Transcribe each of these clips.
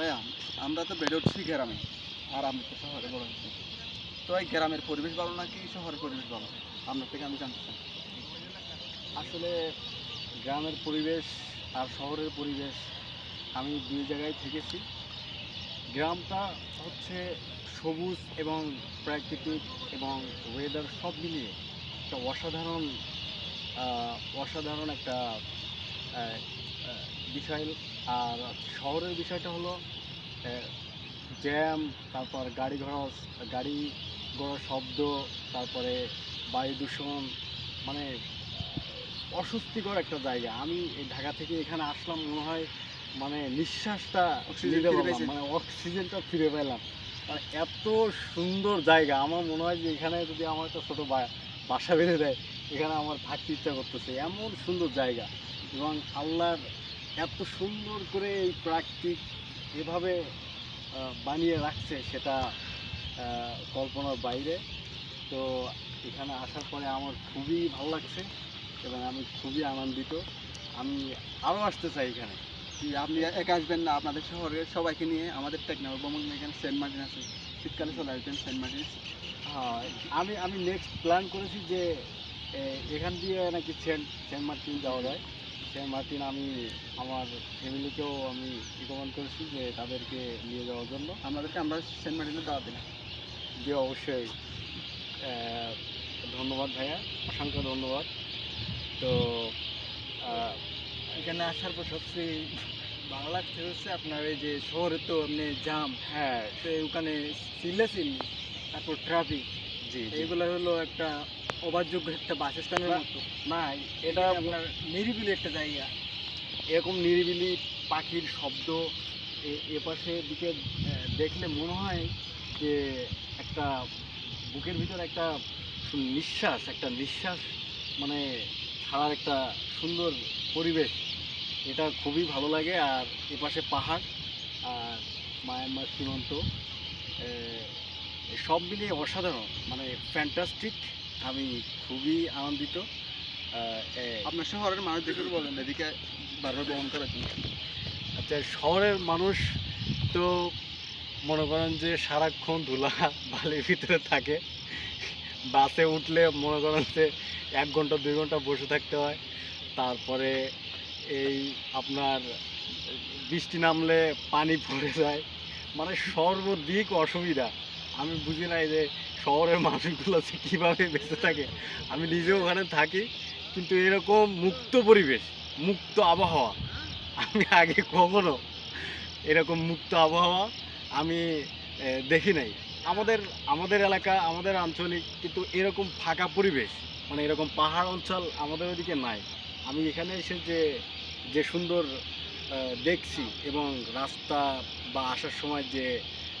ভাইয়া আমরা তো বেড়ে উঠছি গ্রামে, আর আমি তো শহরে বড় হচ্ছি তো এই গ্রামের পরিবেশ ভালো নাকি শহরের পরিবেশ ভালো? আপনার থেকে আমি জানতে চাই। আসলে গ্রামের পরিবেশ আর শহরের পরিবেশ, আমি দুই জায়গায় থেকেছি। গ্রামটা হচ্ছে সবুজ এবং প্রাকৃতিক এবং ওয়েদার সব মিলিয়ে একটা অসাধারণ অসাধারণ একটা বিষয়। আর শহরের বিষয়টা হলো জ্যাম তারপর গাড়ি ঘোড়া গাড়ি ঘোড়ার শব্দ তারপরে বায়ু দূষণ মানে অস্বস্তিকর একটা জায়গা। আমি এই ঢাকা থেকে এখানে আসলাম মনে হয় মানে নিঃশ্বাসটা। মানে অক্সিজেনটা ফিরে পেলাম। মানে এত সুন্দর জায়গা আমার মনে হয় যে এখানে যদি আমার একটা ছোটো বাসা বেঁধে দেয় এখানে আমার থাকতে ইচ্ছা করতেছে। এমন সুন্দর জায়গা এবং আল্লাহর এত সুন্দর করে এই প্রাকৃতিক এভাবে বানিয়ে রাখছে সেটা কল্পনার বাইরে। তো এখানে আসার পরে আমার খুবই ভালো লাগছে এবং আমি খুবই আনন্দিত। আমি আরও আসতে চাই এখানে। কি আপনি একা আসবেন না, আপনাদের শহরের সবাইকে নিয়ে আমাদের টেকনাফ ভ্রমণ এখানে সেন্ট মার্টিন আছে। শীতকালে চলে আসবেন সেন্ট মার্টিন। হ্যাঁ আমি আমি নেক্সট প্ল্যান করেছি যে এখান দিয়ে নাকি সেন্ট সেন্ট মার্টিন যাওয়া যায়। সেন্ট মার্টিন আমি আমার ফ্যামিলিকেও আমি রিকমেন্ড করেছি যে তাদেরকে নিয়ে যাওয়ার জন্য। আপনাদেরকে আমরা সেন্ট মার্টিনে দাওয়া দিলাম যে অবশ্যই। ধন্যবাদ ভাইয়া অসংখ্য ধন্যবাদ। তো এখানে আসার পর সবচেয়ে ভালো লাগছে হচ্ছে আপনার এই যে শহরে তো আপনি জাম হ্যাঁ। তো ওখানে চিল্লা চিল্লি তারপর ট্রাফিক জি জি। এইগুলো হলো একটা অবাধযোগ্য একটা বাসস্থানের মতো। না এটা আপনার নিরিবিলি একটা জায়গা। এরকম নিরিবিলি পাখির শব্দ এ- এপাশে দিকে দেখলে মনে হয় যে একটা বুকের ভিতর একটা নিঃশ্বাস একটা নিঃশ্বাস মানে ছাড়ার একটা সুন্দর পরিবেশ। এটা খুবই ভালো লাগে আর এপাশে পাহাড় আর মায়ানমার সীমান্ত। সব মিলিয়ে অসাধারণ মানে ফ্যান্টাস্টিক আমি খুবই আনন্দিত। আপনার শহরের মানুষ দেখে বলেন এদিকে বারবার ভ্রমণ করার জন্য আচ্ছা শহরের মানুষ তো মনে করেন যে সারাক্ষণ ধুলা বালির ভিতরে থাকে। বাসে উঠলে মনে করেন যে এক ঘণ্টা দুই ঘণ্টা বসে থাকতে হয়। তারপরে এই আপনার বৃষ্টি নামলে পানি পড়ে যায়। মানে সর্বদিক অসুবিধা। আমি বুঝি নাই যে শহরের মানুষগুলো যে কীভাবে বেঁচে থাকে, আমি নিজেও ওখানে থাকি, কিন্তু এরকম মুক্ত পরিবেশ, মুক্ত আবহাওয়া, আমি আগে কখনো এরকম মুক্ত আবহাওয়া আমি দেখি নাই। আমাদের আমাদের এলাকা, আমাদের আঞ্চলিক কিন্তু এরকম ফাঁকা পরিবেশ মানে এরকম পাহাড় অঞ্চল আমাদের ওদিকে নাই। আমি এখানে এসে যে যে সুন্দর দেখছি এবং রাস্তা বা আসার সময় যে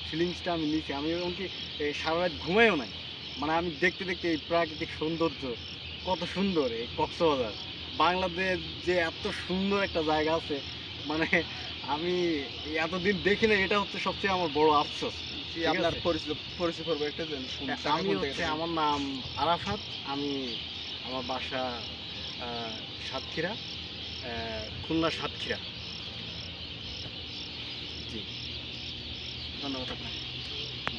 ফিলিংসটা আমি নিচ্ছি আমি এমনকি এই সারা রাত ঘুমাইও নাই। মানে আমি দেখতে দেখতে এই প্রাকৃতিক সৌন্দর্য কত সুন্দর এই কক্সবাজার। বাংলাদেশ যে এত সুন্দর একটা জায়গা আছে মানে আমি এতদিন দেখি না এটা হচ্ছে সবচেয়ে আমার বড় আফসোস। আপনার। পরিচয় পরিচয় একটা আমি হচ্ছে আমার নাম আরাফাত আমি আমার বাসা সাতক্ষীরা খুলনা সাতক্ষীরা। ধন্যবাদ আপনাকে।